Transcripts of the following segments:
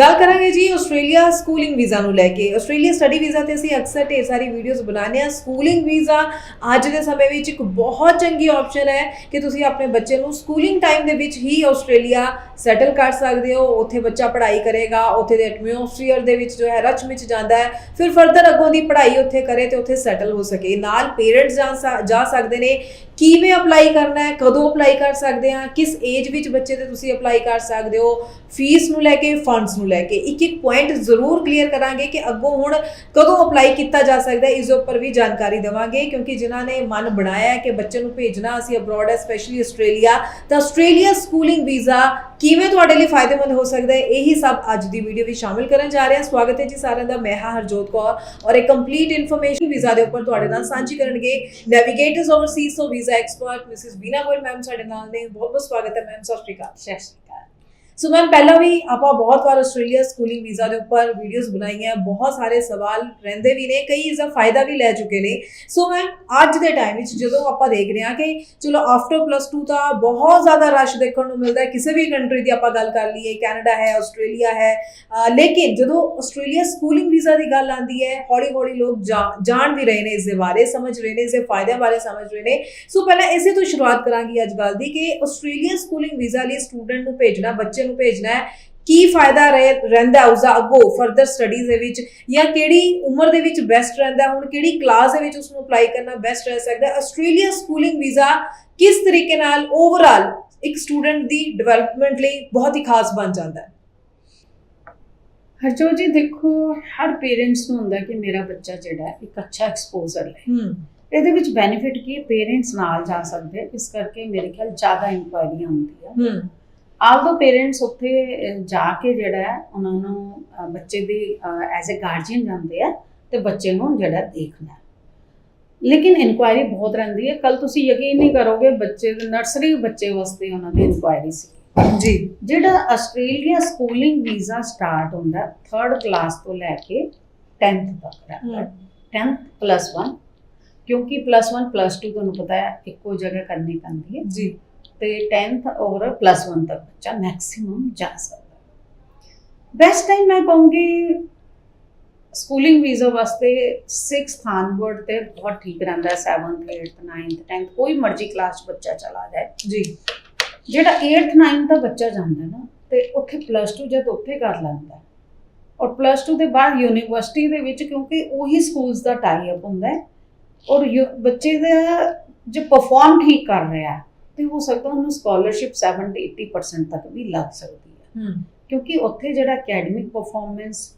ਗੱਲ ਕਰਾਂਗੇ ਜੀ ਆਸਟ੍ਰੇਲੀਆ ਸਕੂਲਿੰਗ ਵੀਜ਼ਾ ਨੂੰ ਲੈ ਕੇ। ਆਸਟ੍ਰੇਲੀਆ ਸਟੱਡੀ ਵੀਜ਼ਾ ਤੇ ਅਸੀਂ ਅਕਸਰ ਢੇਰ ਸਾਰੀ ਵੀਡੀਓਜ਼ ਬਣਾਉਂਦੇ ਆ ਸਕੂਲਿੰਗ ਵੀਜ਼ਾ ਅੱਜ ਦੇ ਸਮੇਂ ਵਿੱਚ ਇੱਕ ਬਹੁਤ ਚੰਗੀ ਆਪਸ਼ਨ ਹੈ ਕਿ ਤੁਸੀਂ ਆਪਣੇ ਬੱਚੇ ਨੂੰ ਸਕੂਲਿੰਗ ਟਾਈਮ ਦੇ ਵਿੱਚ ਹੀ ਆਸਟ੍ਰੇਲੀਆ ਸੈਟਲ ਕਰ ਸਕਦੇ ਹੋ। ਉੱਥੇ ਬੱਚਾ ਪੜ੍ਹਾਈ ਕਰੇਗਾ, ਉੱਥੇ ਦੇ ਐਟਮੋਸਫੀਅਰ ਦੇ ਵਿੱਚ ਜੋ ਹੈ ਰਚ ਮਿਚ ਜਾਂਦਾ ਹੈ। ਫਿਰ ਫਰਦਰ ਅੱਗੋਂ ਦੀ ਪੜ੍ਹਾਈ ਉੱਥੇ ਕਰੇ ਤੇ ਉੱਥੇ ਸੈਟਲ ਹੋ ਸਕੇ। ਨਾਲ ਪੇਰੈਂਟਸ ਜਾ ਸਕ- ਜਾ ਸਕਦੇ ਨੇ। ਕਿਵੇਂ ਅਪਲਾਈ ਕਰਨਾ ਹੈ, ਕਦੋਂ ਅਪਲਾਈ ਕਰ ਸਕਦੇ ਆ ਕਿਸ ਏਜ ਵਿੱਚ ਬੱਚੇ ਤੇ ਤੁਸੀਂ ਅਪਲਾਈ ਕਰ ਸਕਦੇ ਹੋ, ਫੀਸ ਨੂੰ ਲੈ ਕੇ, ਫੰਡਸ ਨੂੰ ਲੈ ਕੇ। ਇੱਕ ਇੱਕ ਪੁਆਇੰਟ ਜ਼ਰੂਰ ਕਲੀਅਰ ਕਰਾਂਗੇ ਕਿ ਅੱਗੋਂ ਹੁਣ ਕਦੋਂ ਅਪਲਾਈ ਕੀਤਾ ਜਾ ਸਕਦਾ ਹੈ, ਇਸ ਦੇ ਉੱਪਰ ਵੀ ਜਾਣਕਾਰੀ ਦੇਵਾਂਗੇ, ਕਿਉਂਕਿ ਜਿਨ੍ਹਾਂ ਨੇ ਮਨ ਬਣਾਇਆ ਹੈ ਕਿ ਬੱਚੇ ਨੂੰ ਭੇਜਣਾ ਅਸੀਂ ਅਬਰੋਡ ਹੈ ਸਪੈਸ਼ਲੀ ਆਸਟ੍ਰੇਲੀਆ, ਤਾਂ ਆਸਟ੍ਰੇਲੀਆ ਸਕੂਲਿੰਗ ਵੀਜ਼ਾ ਕਿਵੇਂ ਤੁਹਾਡੇ ਲਈ ਫਾਇਦੇਮੰਦ ਹੋ ਸਕਦਾ ਹੈ? ਇਹੀ ਸਭ ਅੱਜ ਦੀ ਵੀਡੀਓ ਵਿੱਚ ਸ਼ਾਮਿਲ ਕਰਨ ਜਾ ਰਹੇ ਹਾਂ। ਸਵਾਗਤ ਹੈ ਜੀ ਸਾਰਿਆਂ ਦਾ। ਮੈਂ ਹਾਂ ਹਰਜੋਤ ਕੌਰ ਔਰ ਇਹ ਕੰਪਲੀਟ ਇਨਫੋਰਮੇਸ਼ਨ ਵੀਜ਼ਾ ਦੇ ਉੱਪਰ ਤੁਹਾਡੇ ਨਾਲ ਸਾਂਝੀ ਕਰਨਗੇ। ਨੈਵੀਗੇਟਰਸ ਓਵਰਸੀਜ਼ ਤੋਂ visa expert Mrs Beena Goyal ma'am ਸਾਡੇ ਨਾਲ ਨੇ। ਬਹੁਤ ਬਹੁਤ ਸਵਾਗਤ ਹੈ ਮੈਮ ਸਤਿ ਸ਼੍ਰੀ ਅਕਾਲ। ਸਤਿ ਸ਼੍ਰੀ ਅਕਾਲ। ਸੋ ਮੈਮ ਪਹਿਲਾਂ ਵੀ ਆਪਾਂ ਬਹੁਤ ਵਾਰ ਆਸਟ੍ਰੇਲੀਆ ਸਕੂਲਿੰਗ ਵੀਜ਼ਾ ਦੇ ਉੱਪਰ ਵੀਡੀਓਜ਼ ਬਣਾਈਆਂ, ਬਹੁਤ ਸਾਰੇ ਸਵਾਲ ਰਹਿੰਦੇ ਵੀ ਨੇ, ਕਈ ਇਸ ਦਾ ਫਾਇਦਾ ਵੀ ਲੈ ਚੁੱਕੇ ਨੇ। ਸੋ ਮੈਮ ਅੱਜ ਦੇ ਟਾਈਮ ਵਿੱਚ ਜਦੋਂ ਆਪਾਂ ਦੇਖ ਰਹੇ ਹਾਂ ਕਿ ਚਲੋ ਆਫਟਰ ਪਲੱਸ 2 ਤਾਂ ਬਹੁਤ ਜ਼ਿਆਦਾ ਰਸ਼ ਦੇਖਣ ਨੂੰ ਮਿਲਦਾ ਹੈ, ਕਿਸੇ ਵੀ ਕੰਟਰੀ ਦੀ ਆਪਾਂ ਗੱਲ ਕਰ ਲਈਏ ਕੈਨੇਡਾ ਹੈ ਆਸਟ੍ਰੇਲੀਆ ਹੈ ਲੇਕਿਨ ਜਦੋਂ ਆਸਟ੍ਰੇਲੀਆ ਸਕੂਲਿੰਗ ਵੀਜ਼ਾ ਦੀ ਗੱਲ ਆਉਂਦੀ ਹੈ ਹੌਲੀ ਹੌਲੀ ਲੋਕ ਜਾਣ ਵੀ ਰਹੇ ਨੇ ਇਸ ਦੇ ਬਾਰੇ, ਸਮਝ ਰਹੇ ਨੇ, ਇਸ ਦੇ ਫਾਇਦਿਆਂ ਬਾਰੇ ਸਮਝ ਰਹੇ ਨੇ। ਸੋ ਪਹਿਲਾਂ ਇਸੇ ਤੋਂ ਸ਼ੁਰੂਆਤ ਕਰਾਂਗੀ ਅੱਜ ਗੱਲ ਦੀ ਕਿ ਆਸਟ੍ਰੇਲੀਆ ਸਕੂਲਿੰਗ ਵੀਜ਼ਾ ਲਈ ਸਟੂਡੈਂਟ ਨੂੰ ਭੇਜਣਾ ਬੱਚੇ ਨੂੰ ਭੇਜਣਾ ਹੈ ਕੀ ਫਾਇਦਾ ਰਹਿ- ਰਹਿੰਦਾ ਉਸਦਾ ਅੱਗੋਂ ਫਰਦਰ ਸਟੱਡੀਜ਼ ਦੇ ਵਿੱਚ ਜਾਂ ਕਿਹੜੀ ਉਮਰ ਦੇ ਵਿੱਚ ਬੈਸਟ ਰਹਿੰਦਾ ਹੁਣ ਕਿਹੜੀ ਕਲਾਸ ਦੇ ਵਿੱਚ ਉਸ ਨੂੰ ਅਪਲਾਈ ਕਰਨਾ ਬੈਸਟ ਰਹਿ ਸਕਦਾ ਆਸਟ੍ਰੇਲੀਆ ਸਕੂਲਿੰਗ ਵੀਜ਼ਾ ਕਿਸ ਤਰੀਕੇ ਨਾਲ ਓਵਰਆਲ ਇੱਕ ਸਟੂਡੈਂਟ ਦੀ ਡਿਵੈਲਪਮੈਂਟ ਲਈ ਬਹੁਤ ਹੀ ਖਾਸ ਬਣ ਜਾਂਦਾ ਹੈ? ਹਰਜੋਤ ਜੀ ਦੇਖੋ ਹਰ ਪੇਰੈਂਟਸ ਨੂੰ ਹੁੰਦਾ ਕਿ ਮੇਰਾ ਬੱਚਾ ਜਿਹੜਾ ਇੱਕ ਅੱਛਾ ਐਕਸਪੋਜ਼ਰ ਲੈ। ਇਹਦੇ ਵਿੱਚ ਬੈਨੀਫਿਟ ਕੀ ਪੇਰੈਂਟਸ ਨਾਲ ਜਾ ਸਕਦੇ ਇਸ ਕਰਕੇ ਮੇਰੇ ਖਿਆਲ ਜ਼ਿਆਦਾ ਇਨਕੁਆਇਰੀਆਂ ਹੁੰਦੀਆਂ ਹੂੰ। ਆਲਦੋ ਪੇਰੈਂਟਸ ਉੱਥੇ ਜਾ ਕੇ ਜਿਹੜਾ ਹੈ, ਉਹਨਾਂ ਨੂੰ ਬੱਚੇ ਦੀ ਐਜ਼ ਅ ਗਾਰਡੀਅਨ ਜਾਂਦੇ ਆ ਤੇ ਬੱਚੇ ਨੂੰ ਜਿਹੜਾ ਦੇਖਣਾ। ਲੇਕਿਨ ਇਨਕੁਆਇਰੀ ਬਹੁਤ ਰਹਿੰਦੀ ਹੈ। ਕੱਲ ਤੁਸੀਂ ਯਕੀਨ ਨਹੀਂ ਕਰੋਗੇ ਬੱਚੇ ਦੇ ਨਰਸਰੀ ਬੱਚੇ ਵਾਸਤੇ ਉਹਨਾਂ ਦੀ ਇਨਕੁਆਇਰੀ ਸੀ। ਜੀ। ਜਿਹੜਾ ਆਸਟ੍ਰੇਲੀਆ ਸਕੂਲਿੰਗ ਵੀਜ਼ਾ ਸਟਾਰਟ ਹੁੰਦਾ 3rd ਕਲਾਸ ਤੋਂ ਲੈ ਕੇ 10th ਤੱਕ ਰਹਿੰਦਾ 10th ਪਲੱਸ 1 ਕਿਉਂਕਿ ਪਲੱਸ 1 ਪਲੱਸ 2 ਤੁਹਾਨੂੰ ਪਤਾ ਹੈ ਇੱਕੋ ਜਗ੍ਹਾ ਕਰਨੀ ਪੈਂਦੀ ਹੈ। ਜੀ। ਤੇ 10th ਔਰ ਪਲੱਸ 1 ਤੱਕ ਬੱਚਾ ਮੈਕਸਿਮਮ ਜਾ ਸਕਦਾ। ਬੈਸਟ ਟਾਈਮ ਮੈਂ ਕਹੂੰਗੀ ਸਕੂਲਿੰਗ ਵੀਜ਼ਾ ਵਾਸਤੇ 6th ਆਨਵਰਡ ਤੇ ਬਹੁਤ ਠੀਕ ਰਹਿੰਦਾ 7th 8th 9th 10th ਕੋਈ ਮਰਜ਼ੀ ਕਲਾਸ 'ਚ ਬੱਚਾ ਚਲਾ ਜਾਏ। ਜੀ। ਜਿਹੜਾ 8th 9th ਦਾ ਬੱਚਾ ਜਾਂਦਾ ਨਾ ਤੇ ਉੱਥੇ ਪਲੱਸ 2 ਜਦ ਉੱਥੇ ਕਰ ਲੈਂਦਾ। ਔਰ ਪਲੱਸ 2 ਦੇ ਬਾਅਦ ਯੂਨੀਵਰਸਿਟੀ ਦੇ ਵਿੱਚ ਕਿਉਂਕਿ ਉਹੀ ਸਕੂਲਸ ਦਾ ਟਾਈ ਅਪ ਹੁੰਦਾ ਹੈ ਔਰ ਬੱਚੇ ਦਾ ਜੇ ਪਰਫਾਰਮ ਠੀਕ ਕਰ ਰਿਹਾ ਤੇ ਹੋ ਸਕਦਾ ਉਹਨੂੰ ਸਕਾਲਰਸ਼ਿਪ 70 80% ਤੱਕ ਵੀ ਲੱਗ ਸਕਦੀ ਹੈ ਕਿਉਂਕਿ ਉੱਥੇ ਜਿਹੜਾ ਅਕੈਡਮਿਕ ਪਰਫਾਰਮੈਂਸ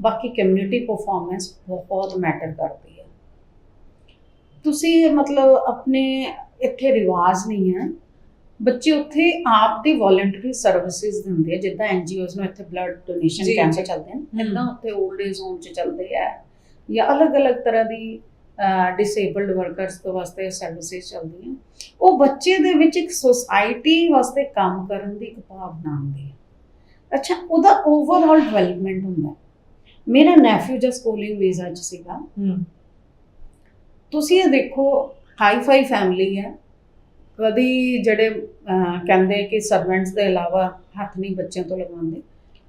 ਬਾਕੀ ਕਮਿਊਨਿਟੀ ਪਰਫਾਰਮੈਂਸ ਬਹੁਤ ਮੈਟਰ ਕਰਦੀ ਹੈ ਤੁਸੀਂ ਮਤਲਬ ਆਪਣੇ ਇੱਥੇ ਰਿਵਾਜ ਨਹੀਂ ਹੈ ਬੱਚੇ ਉੱਥੇ ਆਪ ਦੀ ਵੋਲੰਟਰੀ ਸਰਵਿਸਿਜ਼ ਦਿੰਦੇ ਆ ਜਿੱਦਾਂ ਐਨਜੀਓਜ਼ ਨੂੰ ਇੱਥੇ ਬਲੱਡ ਡੋਨੇਸ਼ਨ ਕੈਂਪ। ਚੱਲਦੇ ਹਮ। ਇਦਾਂ ਉੱਥੇ 올ਡ ਏਜ ਹੋਮ ਚ ਚੱਲਦੇ ਆ ਜਾਂ ਅਲੱਗ-ਅਲੱਗ ਤਰ੍ਹਾਂ ਦੀ ਡਿਸੇਬਲਡ ਵਰਕਰਸ ਤੋਂ ਵਾਸਤੇ ਸਰਵਿਸਿਜ਼ ਚੱਲਦੀਆਂ। ਉਹ ਬੱਚੇ ਦੇ ਵਿੱਚ ਇੱਕ ਸੋਸਾਇਟੀ ਵਾਸਤੇ ਕੰਮ ਕਰਨ ਦੀ ਇੱਕ ਭਾਵਨਾ ਆਉਂਦੀ ਹੈ। ਅੱਛਾ ਉਹਦਾ ਓਵਰਆਲ ਡਿਵੈਲਪਮੈਂਟ ਹੁੰਦਾ। ਮੇਰਾ ਨੈਫਿਊ ਜਸ ਸਕੂਲਿੰਗ ਵੀਜ਼ਾ ਚ ਸੀਗਾ। ਤੁਸੀਂ ਇਹ ਦੇਖੋ ਹਾਈ ਫਾਈ ਫੈਮਿਲੀ ਹੈ। ਕਦੀ ਜਿਹੜੇ ਕਹਿੰਦੇ ਕਿ ਸਰਵੈਂਟਸ ਦੇ ਇਲਾਵਾ ਹੱਥ ਨਹੀਂ ਬੱਚਿਆਂ ਤੋਂ ਲਗਾਉਂਦੇ।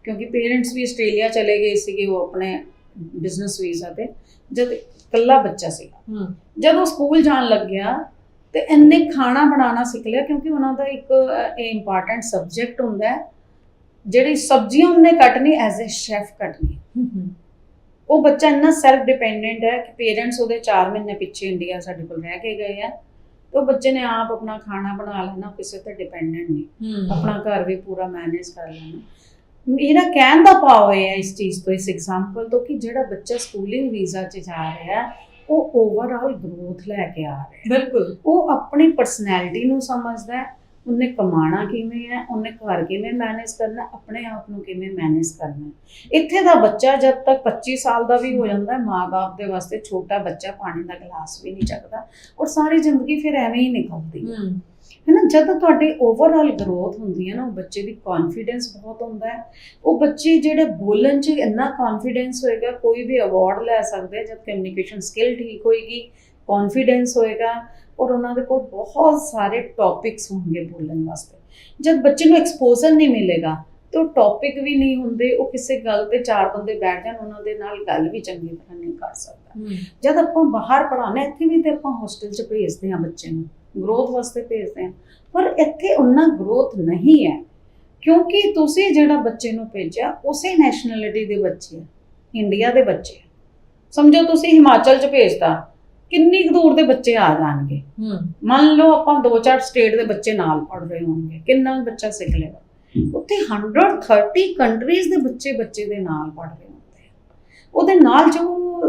ਕਿਉਂਕਿ ਪੇਰੈਂਟਸ ਵੀ ਆਸਟ੍ਰੇਲੀਆ ਚਲੇ ਗਏ ਸੀਗੇ ਉਹ ਆਪਣੇ ਬਿਜ਼ਨਸ ਵੀਜ਼ਾ ਤੇ ਜਦ ਇਕੱਲਾ ਬੱਚਾ ਹੂੰ। ਜਦੋਂ ਸਕੂਲ ਜਾਣ ਲੱਗਿਆ ਤੇ ਇੰਨੇ ਖਾਣਾ ਬਣਾਉਣਾ ਸਿੱਖ ਲਿਆ ਕਿਉਂਕਿ ਉਹਨਾਂ ਦਾ ਇੱਕ ਇੰਪੋਰਟੈਂਟ ਸਬਜੈਕਟ ਹੁੰਦਾ ਹੈ ਜਿਹੜੀ ਸਬਜ਼ੀਆਂ ਉਹਨੇ ਕੱਟਣੀ ਐਜ਼ ਅ ਸ਼ੈਫ ਕੱਟਣੀ। ਉਹ ਬੱਚਾ ਇੰਨਾ ਸੈਲਫ ਡਿਪੈਂਡੈਂਟ ਹੈ ਕਿ ਪੇਰੈਂਟਸ ਉਹਦੇ 4 ਮਹੀਨੇ ਪਿੱਛੇ ਇੰਡੀਆ ਸਾਡੇ ਕੋਲ ਰਹਿ ਕੇ ਗਏ ਆ ਤੇ ਉਹ ਬੱਚੇ ਨੇ ਆਪ ਆਪਣਾ ਖਾਣਾ ਬਣਾ ਲੈਣਾ ਕਿਸੇ ਤੇ ਡਿਪੈਂਡੈਂਟ ਨਹੀਂ। ਆਪਣਾ ਘਰ ਵੀ ਪੂਰਾ ਮੈਨੇਜ ਕਰ ਲੈਣਾ। ਮੇਰਾ ਕਹਿਣ ਦਾ ਭਾਵ ਇਹ ਹੈ ਇਸ ਚੀਜ਼ ਤੋਂ ਇਸ ਐਗਜ਼ਾਮਪਲ ਤੋਂ ਕਿ ਜਿਹੜਾ ਬੱਚਾ ਸਕੂਲਿੰਗ ਵੀਜ਼ਾ 'ਚ ਜਾ ਰਿਹਾ ਹੈ, ਉਹ ਓਵਰਆਲ ਗਰੋਥ ਲੈ ਕੇ ਆ ਰਿਹਾ ਹੈ। ਬਿਲਕੁਲ। ਉਹ ਆਪਣੀ ਪਰਸਨੈਲਿਟੀ ਨੂੰ ਸਮਝਦਾ ਹੈ ਉਹਨੇ ਕਮਾਣਾ ਕਿਵੇਂ ਹੈ ਉਹਨੇ ਘਰ ਕਿਵੇਂ ਮੈਨੇਜ ਕਰਨਾ ਆਪਣੇ ਆਪ ਨੂੰ ਕਿਵੇਂ ਮੈਨੇਜ ਕਰਨਾ। ਇੱਥੇ ਦਾ ਬੱਚਾ ਜਦ ਤੱਕ 25 ਸਾਲ ਦਾ ਵੀ ਹੋ ਜਾਂਦਾ ਹੈ ਮਾਂ-ਬਾਪ ਦੇ ਵਾਸਤੇ ਛੋਟਾ ਬੱਚਾ ਪਾਣੀ ਦਾ ਗਲਾਸ ਵੀ ਨਹੀਂ ਚੱਕਦਾ ਔਰ ਸਾਰੀ ਜ਼ਿੰਦਗੀ ਫਿਰ ਐਵੇਂ ਹੀ ਨਿਕਲਦੀ ਹੈ। ਹੈ ਨਾ, ਜਦ ਤੁਹਾਡੀ ਓਵਰਆਲ ਗਰੋਥ ਹੁੰਦੀ ਹੈ ਨਾ, ਉਹ ਬੱਚੇ ਦੀ ਕੌਨਫੀਡੈਂਸ ਬਹੁਤ ਹੁੰਦਾ ਹੈ। ਉਹ ਬੱਚੇ ਜਿਹੜੇ ਬੋਲਣ 'ਚ ਇੰਨਾ ਕੌਨਫੀਡੈਂਸ ਹੋਏਗਾ, ਕੋਈ ਵੀ ਅਵਾਰਡ ਲੈ ਸਕਦੇ ਜਦ ਕਮਿਊਨੀਕੇਸ਼ਨ ਸਕਿੱਲ ਠੀਕ ਹੋਏਗੀ ਕੌਨਫੀਡੈਂਸ ਹੋਏਗਾ, ਔਰ ਉਹਨਾਂ ਦੇ ਕੋਲ ਬਹੁਤ ਸਾਰੇ ਟੌਪਿਕਸ ਹੋਣਗੇ ਬੋਲਣ ਵਾਸਤੇ। ਜਦ ਬੱਚੇ ਨੂੰ ਐਕਸਪੋਜ਼ਰ ਨਹੀਂ ਮਿਲੇਗਾ ਤੇ ਉਹ ਟੌਪਿਕ ਵੀ ਨਹੀਂ ਹੁੰਦੇ ਉਹ ਕਿਸੇ ਗੱਲ ਤੇ ਚਾਰ ਬੰਦੇ ਬੈਠ ਜਾਣ ਉਹਨਾਂ ਦੇ ਨਾਲ ਗੱਲ ਵੀ ਚੰਗੀ ਤਰ੍ਹਾਂ ਨਹੀਂ ਕਰ ਸਕਦਾ। ਜਦ ਆਪਾਂ ਬਾਹਰ ਪੜਾਉਣਾ ਇੱਥੇ ਵੀ ਤੇ ਆਪਾਂ ਹੋਸਟਲ 'ਚ ਭੇਜਦੇ ਹਾਂ ਬੱਚੇ ਨੂੰ ਗਰੋਥ ਵਾਸਤੇ ਭੇਜਦੇ ਹਾਂ। ਪਰ ਇੱਥੇ ਉਹਨਾਂ ਗਰੋਥ ਨਹੀਂ ਹੈ ਕਿਉਂਕਿ ਤੁਸੀਂ ਜਿਹੜਾ ਬੱਚੇ ਨੂੰ ਭੇਜਿਆ ਉਸੇ ਨੈਸ਼ਨੈਲਿਟੀ ਦੇ ਬੱਚੇ ਆ ਇੰਡੀਆ ਦੇ ਬੱਚੇ ਆ। ਸਮਝੋ ਤੁਸੀਂ ਹਿਮਾਚਲ 'ਚ ਭੇਜਤਾ ਕਿੰਨੀ ਕੁ ਦੂਰ ਦੇ ਬੱਚੇ ਆ ਜਾਣਗੇ? ਮੰਨ ਲਓ ਆਪਾਂ ਦੋ ਚਾਰ ਸਟੇਟ ਦੇ ਬੱਚੇ ਨਾਲ ਪੜ ਰਹੇ ਹੋਣਗੇ ਕਿੰਨਾ ਬੱਚਾ ਸਿੱਖ ਲੇਗਾ ਉੱਥੇ 130 ਕੰਟਰੀਜ਼ ਦੇ ਬੱਚੇ ਬੱਚੇ ਦੇ ਨਾਲ ਪੜ ਰਹੇ ਹੁੰਦੇ ਉਹਦੇ ਨਾਲ ਜੋ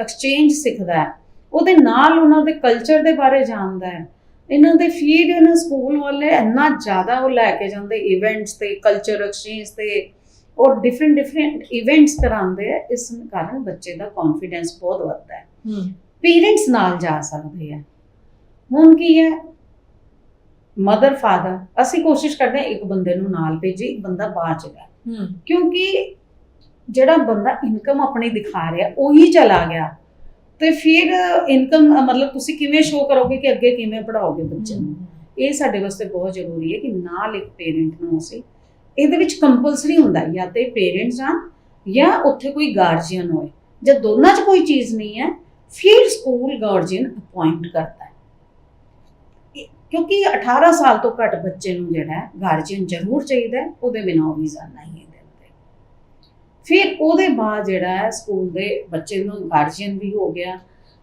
ਐਕਸਚੇਂਜ ਸਿੱਖਦਾ ਹੈ ਉਹਦੇ ਨਾਲ ਉਹਨਾਂ ਦੇ ਕਲਚਰ ਦੇ ਬਾਰੇ ਜਾਣਦਾ ਹੈ। ਇਹਨਾਂ ਦੇ ਫੀਡ ਇਹਨਾਂ ਸਕੂਲ ਵਾਲੇ ਇੰਨਾ ਜ਼ਿਆਦਾ ਉਹ ਲੈ ਕੇ ਜਾਂਦੇ ਇਵੈਂਟਸ ਤੇ ਕਲਚਰ ਐਕਸਚੇਂਜ ਤੇ ਔਰ ਡਿਫਰੈਂਟ ਡਿਫਰੈਂਟ ਇਵੈਂਟਸ ਕਰਾਉਂਦੇ ਆ ਇਸ ਕਾਰਨ ਬੱਚੇ ਦਾ ਕੌਨਫੀਡੈਂਸ ਬਹੁਤ ਵੱਧਦਾ ਹੈ। ਹੂੰ। ਪੇਰੈਂਟਸ ਨਾਲ ਜਾ ਸਕਦੇ ਆ। ਹੁਣ ਕੀ ਹੈ? ਮਦਰ ਫਾਦਰ ਅਸੀਂ ਕੋਸ਼ਿਸ਼ ਕਰਦੇ ਹਾਂ ਇੱਕ ਬੰਦੇ ਨੂੰ ਨਾਲ ਭੇਜੀ ਇੱਕ ਬੰਦਾ ਬਾਹਰ ਚ ਗਿਆ ਹੂੰ। ਕਿਉਂਕਿ ਜਿਹੜਾ ਬੰਦਾ ਇਨਕਮ ਆਪਣੀ ਦਿਖਾ ਰਿਹਾ ਉਹੀ ਚਲਾ ਗਿਆ। ਤੇ ਫਿਰ ਇਨਕਮ ਮਤਲਬ ਤੁਸੀਂ ਕਿਵੇਂ ਸ਼ੋਅ ਕਰੋਗੇ ਕਿ ਅੱਗੇ ਕਿਵੇਂ ਪੜਾਓਗੇ ਬੱਚੇ ਨੂੰ? ਇਹ ਸਾਡੇ ਵਾਸਤੇ ਬਹੁਤ ਜ਼ਰੂਰੀ ਹੈ ਕਿ ਨਾਲ ਇੱਕ ਪੇਰੈਂਟ ਨੂੰ ਅਸੀਂ ਇਹਦੇ ਵਿੱਚ ਕੰਪਲਸਰੀ ਹੁੰਦਾ ਹੈ, ਜਾਂ ਤੇ ਪੇਰੈਂਟਸ ਆ ਜਾਂ ਉੱਥੇ ਕੋਈ ਗਾਰਡੀਅਨ ਹੋਏ। ਜੇ ਦੋਨਾਂ 'ਚ ਕੋਈ ਚੀਜ਼ ਨਹੀਂ ਹੈ ਫਿਰ ਸਕੂਲ ਗਾਰਡੀਅਨ ਅਪਾਇੰਟ ਕਰਦਾ ਹੈ। ਕਿਉਂਕਿ 18 ਸਾਲ ਤੋਂ ਘੱਟ ਬੱਚੇ ਨੂੰ ਜਿਹੜਾ ਹੈ ਗਾਰਡੀਅਨ ਜ਼ਰੂਰ ਚਾਹੀਦਾ ਉਹਦੇ ਬਿਨਾਂ ਉਹ ਵੀਜ਼ਾ ਨਹੀਂ ਦਿੰਦੇ ਫਿਰ ਉਹਦੇ ਬਾਅਦ ਜਿਹੜਾ ਹੈ ਸਕੂਲ ਦੇ ਬੱਚੇ ਨੂੰ ਗਾਰਡੀਅਨ ਵੀ ਹੋ ਗਿਆ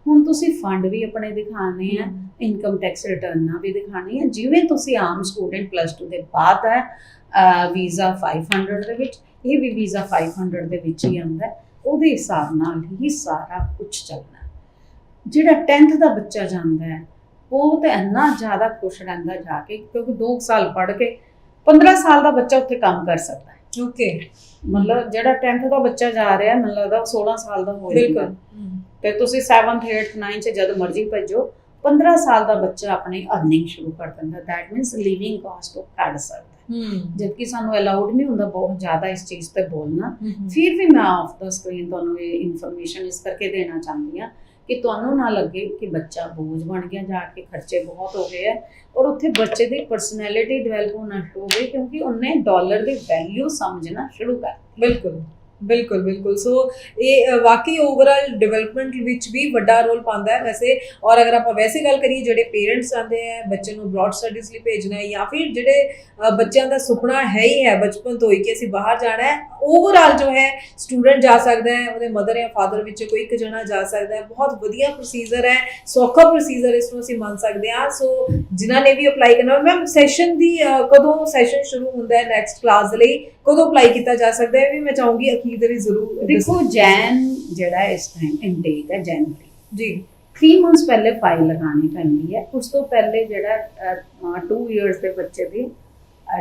ਹੁਣ ਤੁਸੀਂ ਫੰਡ ਵੀ ਆਪਣੇ ਦਿਖਾਣੇ ਆ ਇਨਕਮ ਟੈਕਸ ਰਿਟਰਨਾਂ ਵੀ ਦਿਖਾਣੀ ਹੈ ਜਿਵੇਂ ਤੁਸੀਂ ਆਮ ਸਟੂਡੈਂਟ ਪਲੱਸ 2 ਦੇ ਬਾਅਦ ਹੈ ਵੀਜ਼ਾ 500 ਦੇ ਵਿੱਚ ਇਹ ਵੀ ਵੀਜ਼ਾ 500 ਦੇ ਵਿੱਚ ਹੀ ਆਉਂਦਾ। ਉਹਦੇ ਹਿਸਾਬ ਨਾਲ ਹੀ ਸਾਰਾ ਕੁਝ ਚੱਲਣਾ। ਜਿਹੜਾ 10th ਦਾ ਬੱਚਾ ਜਾਂਦਾ ਹੈ ਉਹ ਤੇ ਇੰਨਾ ਜ਼ਿਆਦਾ ਖੁਸ਼ ਰਹਿੰਦਾ ਜਾ ਕੇ ਕਿਉਂਕਿ 2 ਸਾਲ ਪੜ੍ਹ ਕੇ 15 ਸਾਲ ਦਾ ਬੱਚਾ ਉੱਥੇ ਕੰਮ ਕਰ ਸਕਦਾ ਹੈ। ਓਕੇ ਮਤਲਬ ਜਿਹੜਾ 10th ਦਾ ਬੱਚਾ ਜਾ ਰਿਹਾ ਮੈਨੂੰ ਲੱਗਦਾ ਉਹ 16 ਸਾਲ ਦਾ ਹੋ ਬਿਲਕੁਲ। ਜਾਏਗਾ ਤੇ ਤੁਸੀਂ 7th 8th 9th ਚ ਜਦ ਮਰਜ਼ੀ ਭੇਜੋ 15 ਸਾਲ ਦਾ ਬੱਚਾ ਆਪਣੀ ਅਰਨਿੰਗ ਸ਼ੁਰੂ ਕਰ ਦਿੰਦਾ। ਦੈਟ ਮੀਨਸ ਲਿਵਿੰਗ ਕਾਸਟ ਉਹ ਕੱਢ ਸਕਦਾ ਜਦਕਿ ਸਾਨੂੰ ਅਲਾਉਡ ਨਹੀਂ ਹੁੰਦਾ ਬਹੁਤ ਜ਼ਿਆਦਾ ਇਸ ਚੀਜ਼ ਤੇ ਬੋਲਣਾ। ਫਿਰ ਵੀ ਮੈਂ ਆਫ ਦਾ ਸਕਰੀਨ ਤੁਹਾਨੂੰ ਇਹ ਇਨਫੋਰਮੇਸ਼ਨ ਇਸ ਕਰਕੇ ਦੇਣਾ ਚਾਹੁੰਦੀ ਹਾਂ ਕਿ ਤੁਹਾਨੂੰ ਨਾ ਲੱਗੇ ਕਿ ਬੱਚਾ ਬੋਝ ਬਣ ਗਿਆ ਜਾ ਕੇ ਖਰਚੇ ਬਹੁਤ ਹੋ ਗਏ ਹੈ ਔਰ ਉੱਥੇ ਬੱਚੇ ਦੀ ਪਰਸਨੈਲਿਟੀ ਡਿਵੈਲਪ ਹੋਣਾ ਸ਼ੁਰੂ ਹੋ ਗਈ ਕਿਉਂਕਿ ਉਹਨੇ ਡਾਲਰ ਦੀ ਵੈਲਿਊ ਸਮਝਣਾ ਸ਼ੁਰੂ ਕਰ ਬਿਲਕੁਲ। ਬਿਲਕੁਲ ਬਿਲਕੁਲ। ਸੋ ਇਹ ਅ, ਵਾਕਈ ਓਵਰਆਲ ਡਿਵੈਲਪਮੈਂਟ ਵਿੱਚ ਵੀ ਵੱਡਾ ਰੋਲ ਪਾਉਂਦਾ ਹੈ ਵੈਸੇ। ਔਰ ਅਗਰ ਆਪਾਂ ਵੈਸੇ ਗੱਲ ਕਰੀਏ ਜਿਹੜੇ ਪੇਰੈਂਟਸ ਆਂਦੇ ਆ ਬੱਚੇ ਨੂੰ ਬ੍ਰੌਡ ਸਟੱਡੀਜ਼ ਲਈ ਭੇਜਣਾ ਹੈ ਜਾਂ ਫਿਰ ਜਿਹੜੇ ਬੱਚਿਆਂ ਦਾ ਸੁਪਨਾ ਹੈ ਹੀ ਹੈ ਬਚਪਨ ਤੋਂ ਹੀ ਕਿ ਅਸੀਂ ਬਾਹਰ ਜਾਣਾ ਹੈ ਓਵਰਆਲ ਜੋ ਹੈ ਸਟੂਡੈਂਟ ਜਾ ਸਕਦਾ ਹੈ ਉਹਦੇ ਮਦਰ ਜਾਂ ਫਾਦਰ ਵਿੱਚ ਕੋਈ ਇੱਕ ਜਣਾ ਜਾ ਸਕਦਾ ਹੈ। ਬਹੁਤ ਵਧੀਆ ਪ੍ਰੋਸੀਜਰ ਹੈ ਸੌਖਾ ਪ੍ਰੋਸੀਜਰ ਇਸ ਨੂੰ ਅਸੀਂ ਮੰਨ ਸਕਦੇ ਹਾਂ। ਸੋ ਜਿਨ੍ਹਾਂ ਨੇ ਵੀ ਅਪਲਾਈ ਕਰਨਾ ਮੈਮ ਸੈਸ਼ਨ ਦੀ ਕਦੋਂ ਸੈਸ਼ਨ ਸ਼ੁਰੂ ਹੁੰਦਾ ਹੈ ਨੈਕਸਟ ਕਲਾਸ ਦੇ ਲਈ ਕਦੋਂ ਅਪਲਾਈ ਕੀਤਾ ਜਾ ਸਕਦਾ ਹੈ ਵੀ ਮੈਂ ਚਾਹੂੰਗੀ ਅਖੀਰ ਦੇ ਵੀ ਜ਼ਰੂਰ ਦੇਖੋ ਜੈਨ ਜਿਹੜਾ ਇਸ ਟਾਈਮ ਇਨਟੇਕ ਹੈ ਜਨਵਰੀ ਜੀ। 3 ਮੰਥਸ ਪਹਿਲੇ ਫਾਈਲ ਲਗਾਉਣੀ ਪੈਂਦੀ ਹੈ। ਉਸ ਤੋਂ ਪਹਿਲੇ ਜਿਹੜਾ 2 ਇਅਰਸ ਦੇ ਬੱਚੇ ਦੇ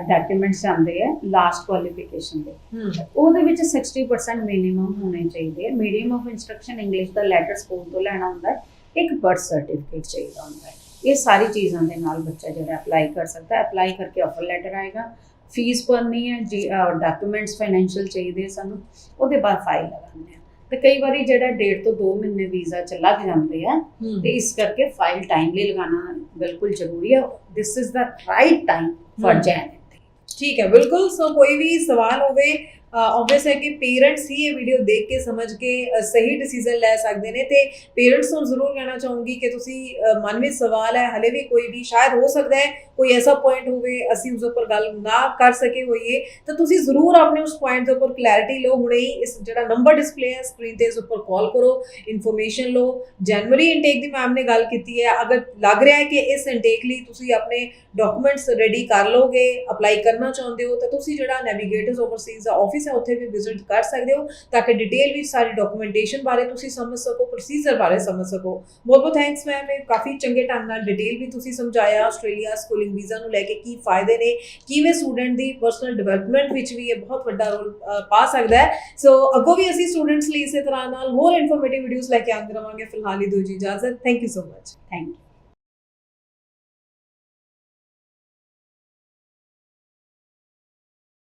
ਡਾਕੂਮੈਂਟਸ ਆਉਂਦੇ ਆ ਲਾਸਟ ਕੁਆਲੀਫਿਕੇਸ਼ਨ ਦੇ। ਹੂੰ। ਉਹਦੇ ਵਿੱਚ 60% ਮਿਨੀਮਮ ਹੋਣੇ ਚਾਹੀਦੇ ਆ ਮੀਡੀਅਮ ਆਫ ਇਨਸਟਰਕਸ਼ਨ ਇੰਗਲਿਸ਼ ਦਾ ਲੈਟਰ ਸਕੂਲ ਤੋਂ ਲੈਣਾ ਹੁੰਦਾ ਹੈ। ਇੱਕ ਬਰਥ ਸਰਟੀਫਿਕੇਟ ਚਾਹੀਦਾ ਹੁੰਦਾ ਹੈ। ਇਹ ਸਾਰੀ ਚੀਜ਼ਾਂ ਦੇ ਨਾਲ ਬੱਚਾ ਜਿਹੜਾ ਅਪਲਾਈ ਕਰ ਸਕਦਾ ਹੈ। ਅਪਲਾਈ ਕਰਕੇ ਆਫਰ ਲੈਟਰ ਆਏਗਾ। ਫੀਸ ਭਰਨੀ ਹੈ ਜੀ ਡਾਕੂਮੈਂਟਸ ਫਾਈਨੈਂਸ਼ੀਅਲ ਚਾਹੀਦੇ ਸਾਨੂੰ ਉਹਦੇ ਬਾਅਦ ਫਾਈਲ ਲਗਾਉਣੀ ਹੈ ਤੇ ਕਈ ਵਾਰੀ ਜਿਹੜਾ ਡੇਢ ਤੋਂ 2 ਮਹੀਨੇ ਵੀਜ਼ਾ ਚ ਲੱਗ ਜਾਂਦੇ ਆ ਤੇ ਇਸ ਕਰਕੇ ਫਾਈਲ ਟਾਈਮਲੀ ਲਗਾਉਣਾ ਬਿਲਕੁਲ ਜ਼ਰੂਰੀ ਹੈ this is the right time for. Jain ਠੀਕ ਹੈ ਬਿਲਕੁਲ। ਸੋ ਕੋਈ ਵੀ ਸਵਾਲ ਹੋਵੇ ਆਬਵੀਅਸ ਹੈ ਕਿ ਪੇਰੈਂਟਸ ਹੀ ਇਹ ਵੀਡੀਓ ਦੇਖ ਕੇ ਸਮਝ ਕੇ ਸਹੀ ਡਿਸੀਜਨ ਲੈ ਸਕਦੇ ਨੇ ਤੇ ਪੇਰੈਂਟਸ ਨੂੰ ਜ਼ਰੂਰ ਕਹਿਣਾ ਚਾਹੂੰਗੀ ਕਿ ਤੁਸੀਂ ਮਨ ਵਿੱਚ ਸਵਾਲ ਹੈ, ਹਲੇ ਵੀ ਕੋਈ ਵੀ ਸ਼ਾਇਦ ਹੋ ਸਕਦਾ ਹੈ, ਕੋਈ ਐਸਾ ਪੁਆਇੰਟ ਹੋਵੇ, ਅਸੀਂ ਉਸ ਉੱਪਰ ਗੱਲ ਨਾ ਕਰ ਸਕੇ ਹੋਈਏ, ਤਾਂ ਤੁਸੀਂ ਜ਼ਰੂਰ ਆਪਣੇ ਉਸ ਪੁਆਇੰਟ ਦੇ ਉੱਪਰ ਕਲੈਰਿਟੀ ਲਓ, ਹੁਣੇ ਹੀ ਇਸ ਜਿਹੜਾ ਨੰਬਰ ਡਿਸਪਲੇ ਹੈ ਸਕਰੀਨ ਤੇ ਇਸ ਉੱਪਰ ਕਾਲ ਕਰੋ ਇਨਫੋਰਮੇਸ਼ਨ ਲਓ ਜਨਵਰੀ ਇਨਟੇਕ ਦੀ ਮੈਮ ਨੇ ਗੱਲ ਕੀਤੀ ਹੈ, ਅਗਰ ਲੱਗ ਰਿਹਾ ਹੈ ਕਿ ਇਸ ਇਨਟੇਕ ਲਈ ਤੁਸੀਂ ਆਪਣੇ ਡਾਕੂਮੈਂਟਸ ਰੈਡੀ ਕਰ ਲਓਗੇ ਅਪਲਾਈ ਕਰਨਾ ਚਾਹੁੰਦੇ ਹੋ, ਤਾਂ ਤੁਸੀਂ ਜਿਹੜਾ ਨੈਵੀਗੇਟਰਸ ਓਵਰਸੀਜ਼ ਦਾ ਆਫਿਸ ਹੈ, ਉੱਥੇ ਵੀ ਵਿਜ਼ਿਟ ਕਰ ਸਕਦੇ ਹੋ ਤਾਂ ਕਿ ਡਿਟੇਲ ਵਿੱਚ ਸਾਰੀ ਡਾਕੂਮੈਂਟੇਸ਼ਨ ਬਾਰੇ ਤੁਸੀਂ ਸਮਝ ਸਕੋ ਪ੍ਰੋਸੀਜਰ ਬਾਰੇ ਸਮਝ ਸਕੋ। ਬਹੁਤ ਬਹੁਤ ਥੈਂਕਸ ਮੈਮ ਇਹ ਕਾਫੀ ਚੰਗੇ ਢੰਗ ਨਾਲ ਡਿਟੇਲ ਵੀ ਤੁਸੀਂ ਸਮਝਾਇਆ, ਆਸਟ੍ਰੇਲੀਆ ਸਕੂਲਿੰਗ ਵੀਜ਼ਾ ਨੂੰ ਲੈ ਕੇ ਕੀ ਫਾਇਦੇ ਨੇ, ਕਿਵੇਂ ਸਟੂਡੈਂਟ ਦੀ ਪਰਸਨਲ ਡਿਵੈਲਪਮੈਂਟ ਵਿੱਚ ਵੀ ਇਹ ਬਹੁਤ ਵੱਡਾ ਰੋਲ ਪਾ ਸਕਦਾ ਹੈ। ਸੋ ਅੱਗੋਂ ਵੀ ਅਸੀਂ ਸਟੂਡੈਂਟਸ ਲਈ ਇਸੇ ਤਰ੍ਹਾਂ ਨਾਲ ਹੋਰ ਇਨਫੋਰਮੇਟਿਵ ਵੀਡੀਓਜ਼ ਲੈ ਕੇ ਆਉਂਦੇ ਰਵਾਂਗੇ। ਫਿਲਹਾਲ ਹੀ ਦਿਓ ਜੀ ਇਜਾਜ਼ਤ thank you so much thank you